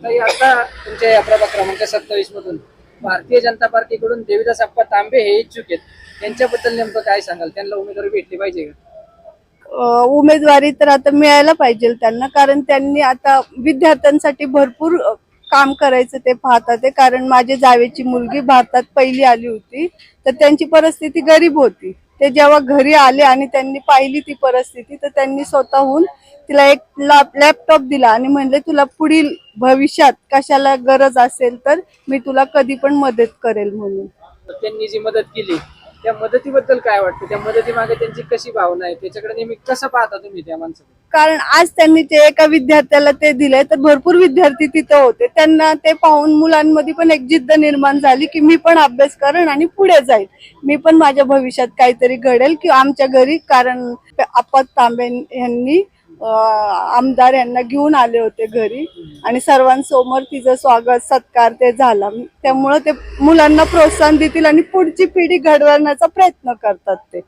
ताई आता तुमच्या या प्रभाग क्रमांक सत्तावीस मधून भारतीय जनता पार्टीकडून देवीदास अप्पा तांबे हे इच्छुक आहेत. त्यांच्याबद्दल नेमकं काय सांगाल? त्यांना उमेदवारी भेटली पाहिजे का? उमेदवारी तर आता मिळायला पाहिजे त्यांना कारण त्यांनी आता विद्यार्थ्यांसाठी भरपूर काम करायचं ते पाहतात ते. कारण माझ्या जावेची मुलगी भारतात पहिली आली होती तर त्यांची परिस्थिती गरीब होती. ते जेव्हा घरी आले आणि त्यांनी पाहिली ती परिस्थिती तर त्यांनी स्वतःहून तिला एक लॅपटॉप दिला आणि म्हणले तुला पुढील भविष्यात कशाला गरज असेल तर मी तुला कधी पण मदत करेल म्हणून. त्यांनी जी मदत केली त्या मदतीबद्दल काय वाटतं? त्या मदतीमागे त्यांची कशी भावना आहे? त्याच्याकडे नेहमी कसं पाहता तुम्ही त्या माणसाकडे कारण आज त्यांनी ते एका विद्यार्थ्याला ते दिलंय तर भरपूर विद्यार्थी तिथं होते. त्यांना ते पाहून मुलांमध्ये पण एक जिद्द निर्माण झाली की मी पण अभ्यास करेन आणि पुढे जाईल. मी पण माझ्या भविष्यात काहीतरी घडेल की आमच्या घरी कारण आपत तांबे यांनी आमदार यांना घेऊन आले होते घरी. आणि सर्वांसमोर तिचं स्वागत सत्कार ते झाला. त्यामुळं ते मुलांना प्रोत्साहन देतील आणि पुढची पिढी घडवण्याचा प्रयत्न करतात ते.